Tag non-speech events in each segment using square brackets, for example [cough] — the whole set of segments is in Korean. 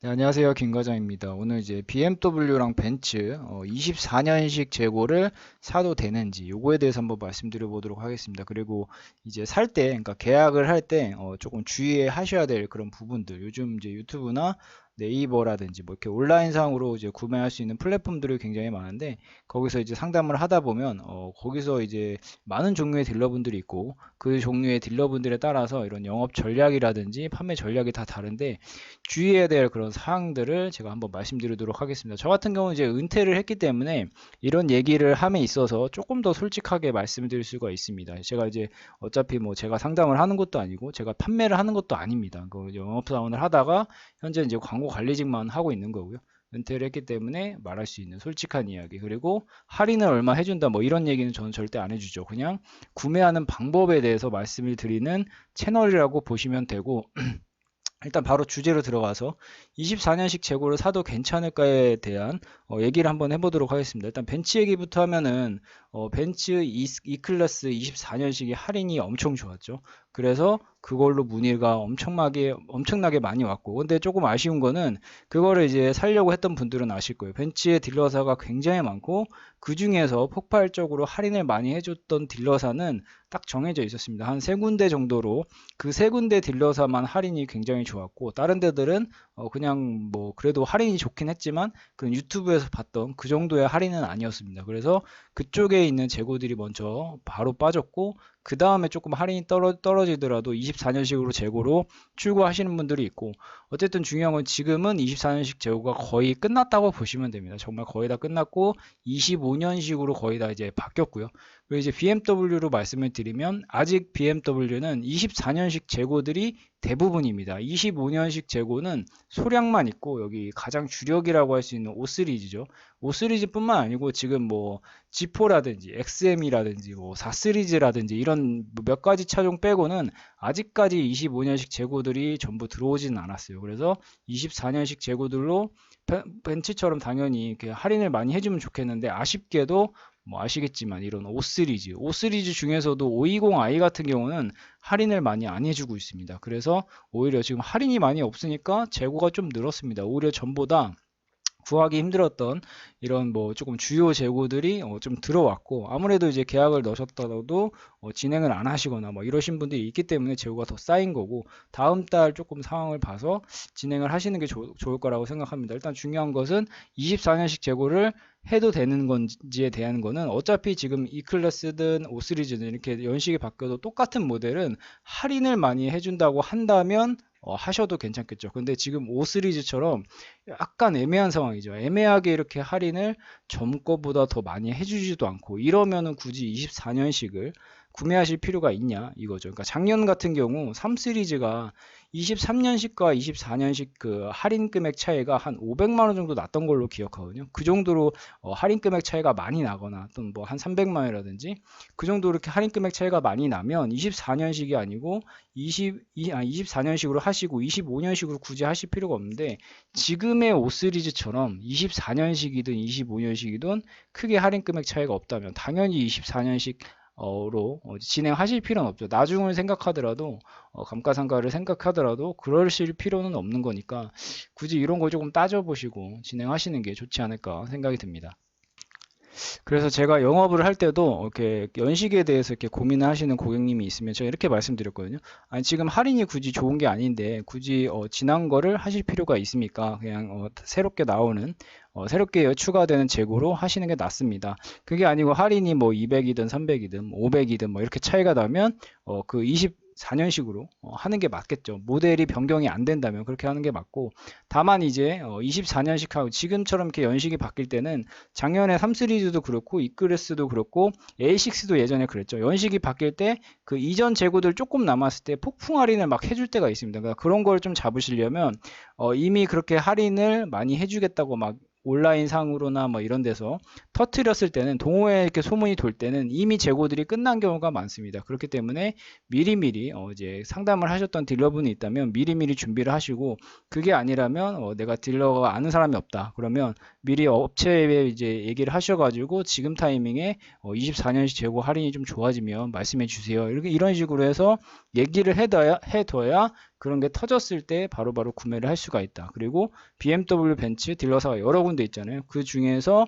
네, 안녕하세요. 김 과장입니다. 오늘 이제 BMW랑 벤츠 어, 24년식 재고를 사도 되는지 요거에 대해서 한번 말씀드려 보도록 하겠습니다. 그리고 이제 살 때, 그러니까 계약을 할때 어, 조금 주의해 하셔야 될 그런 부분들. 요즘 이제 유튜브나 네이버라든지 뭐 이렇게 온라인상으로 이제 구매할 수 있는 플랫폼들이 굉장히 많은데 거기서 이제 상담을 하다 보면 어, 거기서 이제 많은 종류의 딜러분들이 있고 그 종류의 딜러분들에 따라서 이런 영업 전략이라든지 판매 전략이 다 다른데 주의해야 될 그런 사항들을 제가 한번 말씀드리도록 하겠습니다. 저 같은 경우는 이제 은퇴를 했기 때문에 이런 얘기를 함에 있어서 조금 더 솔직하게 말씀드릴 수가 있습니다. 제가 이제 어차피 뭐 제가 상담을 하는 것도 아니고 제가 판매를 하는 것도 아닙니다. 그 영업사원을 하다가 현재 이제 광고 관리직만 하고 있는 거고요. 은퇴를 했기 때문에 말할 수 있는 솔직한 이야기 그리고 할인을 얼마 해준다 뭐 이런 얘기는 저는 절대 안 해주죠 그냥 구매하는 방법에 대해서 말씀을 드리는 채널이라고 보시면 되고 [clears throat] 일단 바로 주제로 들어가서 24년식 재고를 사도 괜찮을까에 대한 어, 얘기를 한번 해보도록 하겠습니다. 일단 벤츠 얘기부터 하면은 어, 벤츠 E, E클래스 24년식이 할인이 엄청 좋았죠. 그래서 그걸로 문의가 엄청나게 엄청나게 많이 왔고 근데 조금 아쉬운 거는 그거를 이제 살려고 했던 분들은 아실 거예요. 벤츠의 딜러사가 굉장히 많고 그 중에서 폭발적으로 할인을 많이 해줬던 딜러사는 딱 정해져 있었습니다. 한 세 군데 정도로 그 세 군데 딜러사만 할인이 굉장히 좋았고 다른 데들은 어 그냥 뭐 그래도 할인이 좋긴 했지만 그 유튜브에서 봤던 그 정도의 할인은 아니었습니다. 그래서 그쪽에 있는 재고들이 먼저 바로 빠졌고 그 다음에 조금 할인이 떨어, 떨어지더라도 24년식으로 재고로 출고하시는 분들이 있고 어쨌든 중요한 건 지금은 24년식 재고가 거의 끝났다고 보시면 됩니다. 정말 거의 다 끝났고 25년식으로 거의 다 이제 바뀌었고요. 그리고 이제 BMW로 말씀을 드리면 아직 BMW는 24년식 재고들이 대부분입니다. 25년식 재고는 소량만 있고 여기 가장 주력이라고 할 수 있는 5 시리즈죠. 5 시리즈뿐만 아니고 지금 뭐 G4라든지 XM이라든지 뭐4 시리즈라든지 이런 몇 가지 차종 빼고는 아직까지 25년식 재고들이 전부 들어오지는 않았어요. 그래서 24년식 재고들로 벤츠처럼 당연히 할인을 많이 해주면 좋겠는데 아쉽게도 뭐 아시겠지만 이런 5 시리즈, 5 시리즈 중에서도 520i 같은 경우는 할인을 많이 안 해주고 있습니다. 그래서 오히려 지금 할인이 많이 없으니까 재고가 좀 늘었습니다. 오히려 전보다 구하기 힘들었던 이런 뭐 조금 주요 재고들이 어 좀 들어왔고 아무래도 이제 계약을 넣으셨더라도 어 진행을 안 하시거나 뭐 이러신 분들이 있기 때문에 재고가 더 쌓인 거고 다음 달 조금 상황을 봐서 진행을 하시는 게 좋, 좋을 거라고 생각합니다. 일단 중요한 것은 24년식 재고를 해도 되는 건지에 대한 거는 어차피 지금 E클래스든 O 시리즈든 이렇게 연식이 바뀌어도 똑같은 모델은 할인을 많이 해준다고 한다면 어, 하셔도 괜찮겠죠. 근데 지금 5 시리즈처럼 약간 애매한 상황이죠. 애매하게 이렇게 할인을 전 거보다 더 많이 해주지도 않고 이러면은 굳이 24년식을 구매하실 필요가 있냐 이거죠. 그러니까 작년 같은 경우 3 시리즈가 23년식과 24년식 그 할인 금액 차이가 한 500만 원 정도 났던 걸로 기억하거든요. 그 정도로 어, 할인 금액 차이가 많이 나거나 또는 뭐 한 300만 원이라든지 그 정도 이렇게 할인 금액 차이가 많이 나면 24년식이 아니고 20, 아, 24년식으로 하시고 25년식으로 굳이 하실 필요가 없는데 지금 의 5 시리즈처럼 24년식이든 25년식이든 크게 할인 금액 차이가 없다면 당연히 24년식 어로 어, 진행하실 필요는 없죠. 나중을 생각하더라도 어, 감가상가를 생각하더라도 그러실 필요는 없는 거니까 굳이 이런 걸 조금 따져보시고 진행하시는 게 좋지 않을까 생각이 듭니다. 그래서 제가 영업을 할 때도 이렇게 연식에 대해서 이렇게 고민을 하시는 고객님이 있으면 제가 이렇게 말씀드렸거든요. 아니 지금 할인이 굳이 좋은 게 아닌데 굳이 어, 지난 거를 하실 필요가 있습니까? 그냥 어, 새롭게 나오는 어, 새롭게 추가되는 재고로 하시는 게 낫습니다. 그게 아니고 할인이 뭐 200이든 300이든 500이든 뭐 이렇게 차이가 나면 어, 그 20, 4년식으로 어, 하는 게 맞겠죠. 모델이 변경이 안 된다면 그렇게 하는 게 맞고 다만 이제 어, 24년식하고 지금처럼 이렇게 연식이 바뀔 때는 작년에 3 시리즈도 그렇고 이클래스도 그렇고 A6도 예전에 그랬죠. 연식이 바뀔 때 그 이전 재고들 조금 남았을 때 폭풍 할인을 막 해줄 때가 있습니다. 그러니까 그런 걸 좀 잡으시려면 어, 이미 그렇게 할인을 많이 해주겠다고 막 온라인 상으로나 뭐 이런 데서 터트렸을 때는 동호회 이렇게 소문이 돌 때는 이미 재고들이 끝난 경우가 많습니다. 그렇기 때문에 미리미리 어 이제 상담을 하셨던 딜러분이 있다면 미리미리 준비를 하시고 그게 아니라면 어 내가 딜러가 아는 사람이 없다. 그러면 미리 업체에 이제 얘기를 하셔가지고 지금 타이밍에 어 24년식 재고 할인이 좀 좋아지면 말씀해 주세요. 이렇게 이런 식으로 해서 얘기를 해둬야, 해둬야 그런 게 터졌을 때 바로 바로 구매를 할 수가 있다. 그리고 BMW 벤츠 딜러사가 여러 군데 있잖아요. 그 중에서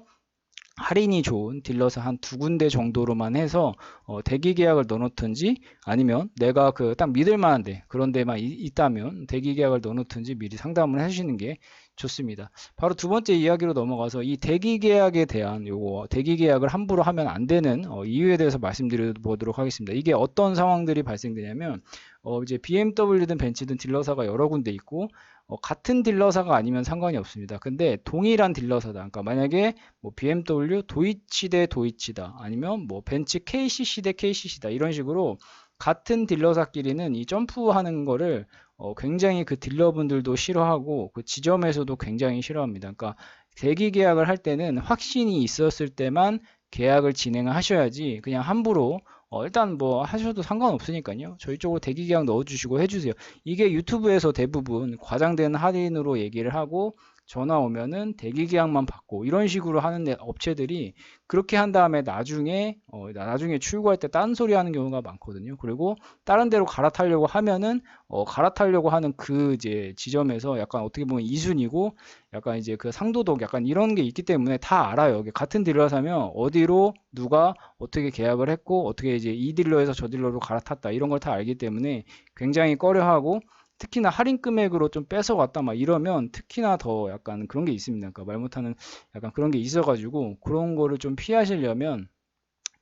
할인이 좋은 딜러사 한두 군데 정도로만 해서 어, 대기 계약을 넣어놓든지 아니면 내가 그 딱 믿을 만한데 그런 데만 이- 있다면 대기 계약을 넣어놓든지 미리 상담을 해주시는 게 좋습니다. 바로 두 번째 이야기로 넘어가서 이 대기 계약에 대한 요거 대기 계약을 함부로 하면 안 되는 어, 이유에 대해서 말씀드려 보도록 하겠습니다. 이게 어떤 상황들이 발생되냐면 어, 이제 BMW든 벤츠든 딜러사가 여러 군데 있고 어, 같은 딜러사가 아니면 상관이 없습니다. 근데 동일한 딜러사다. 그러니까 만약에 뭐 BMW 도이치 대 도이치다. 아니면 뭐 벤츠 KCC 대 KCC다. 이런 식으로 같은 딜러사끼리는 이 점프하는 거를 어, 굉장히 그 딜러분들도 싫어하고 그 지점에서도 굉장히 싫어합니다. 그러니까 대기 계약을 할 때는 확신이 있었을 때만 계약을 진행을 하셔야지 그냥 함부로 어, 일단 뭐 하셔도 상관없으니까요. 저희 쪽으로 대기 계약 넣어주시고 해주세요. 이게 유튜브에서 대부분 과장된 할인으로 얘기를 하고 전화 오면은 대기 계약만 받고 이런 식으로 하는 데- 업체들이 그렇게 한 다음에 나중에 어, 나중에 출고할 때 딴 소리 하는 경우가 많거든요. 그리고 다른 데로 갈아타려고 하면은 어, 갈아타려고 하는 그 이제 지점에서 약간 어떻게 보면 이순이고 약간 이제 그 상도덕 약간 이런 게 있기 때문에 다 알아요. 같은 딜러 사면 어디로 누가 어떻게 계약을 했고 어떻게 이제 이 딜러에서 저 딜러로 갈아탔다 이런 걸 다 알기 때문에 굉장히 꺼려하고 특히나 할인 금액으로 좀 뺏어갔다 막 이러면 특히나 더 약간 그런 게 있습니다. 그러니까 말 못하는 약간 그런 게 있어가지고 그런 거를 좀 피하시려면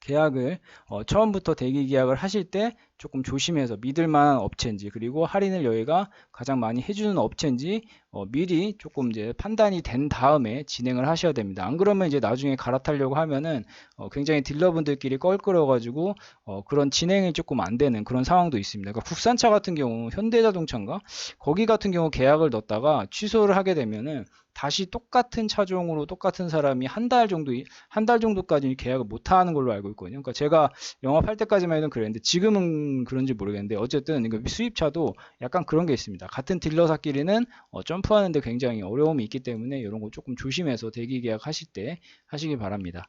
계약을 어, 처음부터 대기 계약을 하실 때 조금 조심해서 믿을 만한 업체인지 그리고 할인을 여기가 가장 많이 해주는 업체인지 어, 미리 조금 이제 판단이 된 다음에 진행을 하셔야 됩니다. 안 그러면 이제 나중에 갈아타려고 하면은 어, 굉장히 딜러분들끼리 껄끄러가지고 어, 그런 진행이 조금 안 되는 그런 상황도 있습니다. 그러니까 국산차 같은 경우 현대자동차인가 거기 같은 경우 계약을 넣었다가 취소를 하게 되면은 다시 똑같은 차종으로 똑같은 사람이 한 달 정도 한 달 정도까지 계약을 못 하는 걸로 알고 있거든요. 그러니까 제가 영업할 때까지만 해도 그랬는데 지금은 그런지 모르겠는데 어쨌든 수입차도 약간 그런 게 있습니다. 같은 딜러사끼리는 어, 점프하는데 굉장히 어려움이 있기 때문에 이런 거 조금 조심해서 대기 계약하실 때 하시기 바랍니다.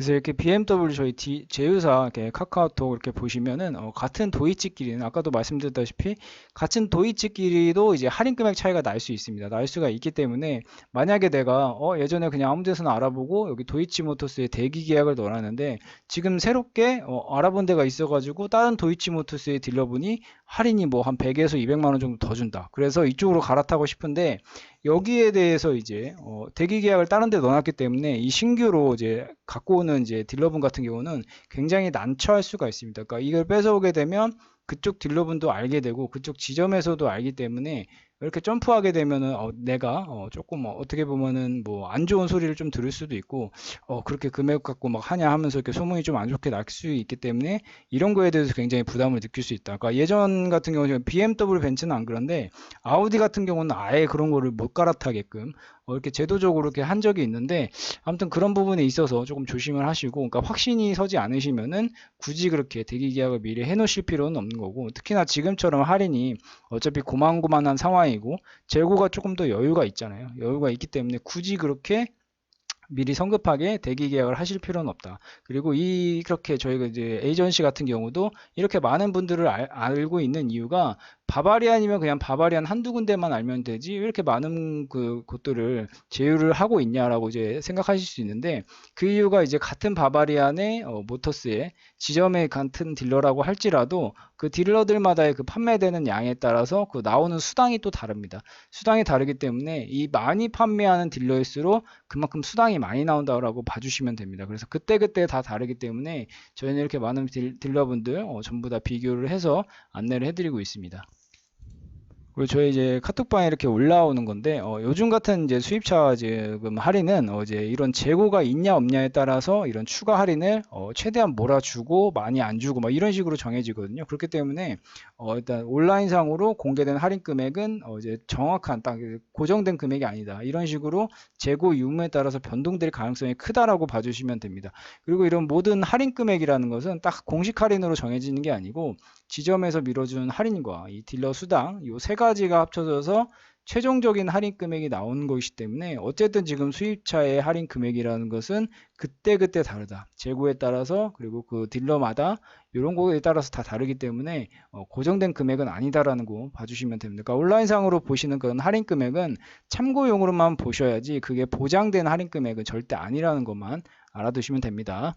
그래서 이렇게 BMW 저희 디- 제휴사 이렇게 카카오톡 이렇게 보시면은 어, 같은 도이치끼리는 아까도 말씀드렸다시피 같은 도이치끼리도 이제 할인 금액 차이가 날 수 있습니다. 날 수가 있기 때문에 만약에 내가 어, 예전에 그냥 아무 데서나 알아보고 여기 도이치 모터스에 대기 계약을 넣어놨는데 지금 새롭게 어, 알아본 데가 있어가지고 다른 도이치 모터스의 딜러분이 할인이 뭐 한 100에서 200만 원 정도 더 준다. 그래서 이쪽으로 갈아타고 싶은데 여기에 대해서 이제 어, 대기 계약을 다른 데 넣어놨기 때문에 이 신규로 이제 갖고 오는 이제 딜러분 같은 경우는 굉장히 난처할 수가 있습니다. 그러니까 이걸 뺏어오게 되면 그쪽 딜러분도 알게 되고 그쪽 지점에서도 알기 때문에 이렇게 점프하게 되면은 어, 내가 어, 조금 어, 떻게 보면은 뭐 안 좋은 소리를 좀 들을 수도 있고 어, 그렇게 금액 갖고 막 하냐 하면서 이렇게 소문이 좀 안 좋게 날 수 있기 때문에 이런 거에 대해서 굉장히 부담을 느낄 수 있다. 그러니까 예전 같은 경우는 BMW 벤츠는 안 그런데 아우디 같은 경우는 아예 그런 거를 못 갈아타게끔 어, 이렇게 제도적으로 이렇게 한 적이 있는데 아무튼 그런 부분에 있어서 조금 조심을 하시고 그러니까 확신이 서지 않으시면은 굳이 그렇게 대기 계약을 미리 해 놓으실 필요는 없는 거고 특히나 지금처럼 할인이 어차피 고만고만한 상황이고 재고가 조금 더 여유가 있잖아요. 여유가 있기 때문에 굳이 그렇게 미리 성급하게 대기 계약을 하실 필요는 없다. 그리고 이 그렇게 저희가 이제 에이전시 같은 경우도 이렇게 많은 분들을 알, 알고 있는 이유가 바바리안이면 그냥 바바리안 한두 군데만 알면 되지 왜 이렇게 많은 그 곳들을 제휴를 하고 있냐라고 이제 생각하실 수 있는데 그 이유가 이제 같은 바바리안의 어, 모터스의 지점의 같은 딜러라고 할지라도 그 딜러들마다의 그 판매되는 양에 따라서 그 나오는 수당이 또 다릅니다. 수당이 다르기 때문에 이 많이 판매하는 딜러일수록 그만큼 수당이 많이 나온다라고 봐주시면 됩니다. 그래서 그때그때 다 다르기 때문에 저희는 이렇게 많은 딜, 딜러분들 어, 전부 다 비교를 해서 안내를 해드리고 있습니다. 그리고 저희 이제 카톡방에 이렇게 올라오는 건데 어, 요즘 같은 이제 수입차 지금 할인은 어, 이제 이런 재고가 있냐 없냐에 따라서 이런 추가 할인을 어, 최대한 몰아주고 많이 안 주고 막 이런 식으로 정해지거든요. 그렇기 때문에 어, 일단 온라인상으로 공개된 할인 금액은 어, 이제 정확한 딱 고정된 금액이 아니다. 이런 식으로 재고 유무에 따라서 변동될 가능성이 크다라고 봐주시면 됩니다. 그리고 이런 모든 할인 금액이라는 것은 딱 공식 할인으로 정해지는 게 아니고 지점에서 밀어준 할인과 이 딜러 수당 이세 가지가 합쳐져서 최종적인 할인 금액이 나오는 것이기 때문에 어쨌든 지금 수입차의 할인 금액이라는 것은 그때그때 다르다. 재고에 따라서 그리고 그 딜러마다 이런 거에 따라서 다 다르기 때문에 어, 고정된 금액은 아니다라는 거 봐주시면 됩니다. 그러니까 온라인상으로 보시는 그런 할인 금액은 참고용으로만 보셔야지 그게 보장된 할인 금액은 절대 아니라는 것만 알아두시면 됩니다.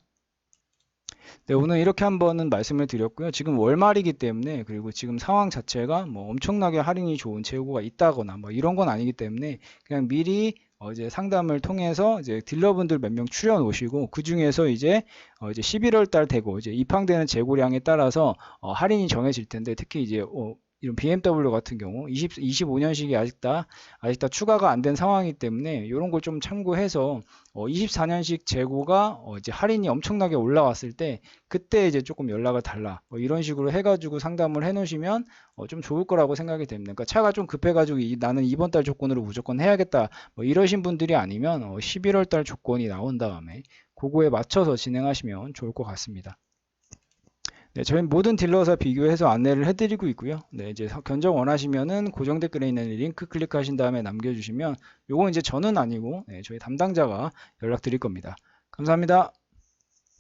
네, 오늘 이렇게 한번은 말씀을 드렸고요. 지금 월말이기 때문에 그리고 지금 상황 자체가 뭐 엄청나게 할인이 좋은 재고가 있다거나 뭐 이런 건 아니기 때문에 그냥 미리 어 이제 상담을 통해서 이제 딜러분들 몇 명 추려 놓으시고 그 중에서 이제 어 이제 11월 달 되고 이제 입항되는 재고량에 따라서 어 할인이 정해질 텐데 특히 이제 어 이런 BMW 같은 경우 20, 25년식이 아직 다 아직 다 추가가 안 된 상황이기 때문에 이런 걸 좀 참고해서 어 24년식 재고가 어 이제 할인이 엄청나게 올라왔을 때 그때 이제 조금 연락을 달라 뭐 이런 식으로 해가지고 상담을 해 놓으시면 어 좀 좋을 거라고 생각이 됩니다. 그러니까 차가 좀 급해가지고 이, 나는 이번 달 조건으로 무조건 해야겠다 뭐 이러신 분들이 아니면 어 11월 달 조건이 나온 다음에 그거에 맞춰서 진행하시면 좋을 것 같습니다. 네, 저희 모든 딜러사 비교해서 안내를 해드리고 있고요. 네, 이제 견적 원하시면은 고정 댓글에 있는 링크 클릭하신 다음에 남겨주시면 요건 이제 저는 아니고 네, 저희 담당자가 연락드릴 겁니다. 감사합니다.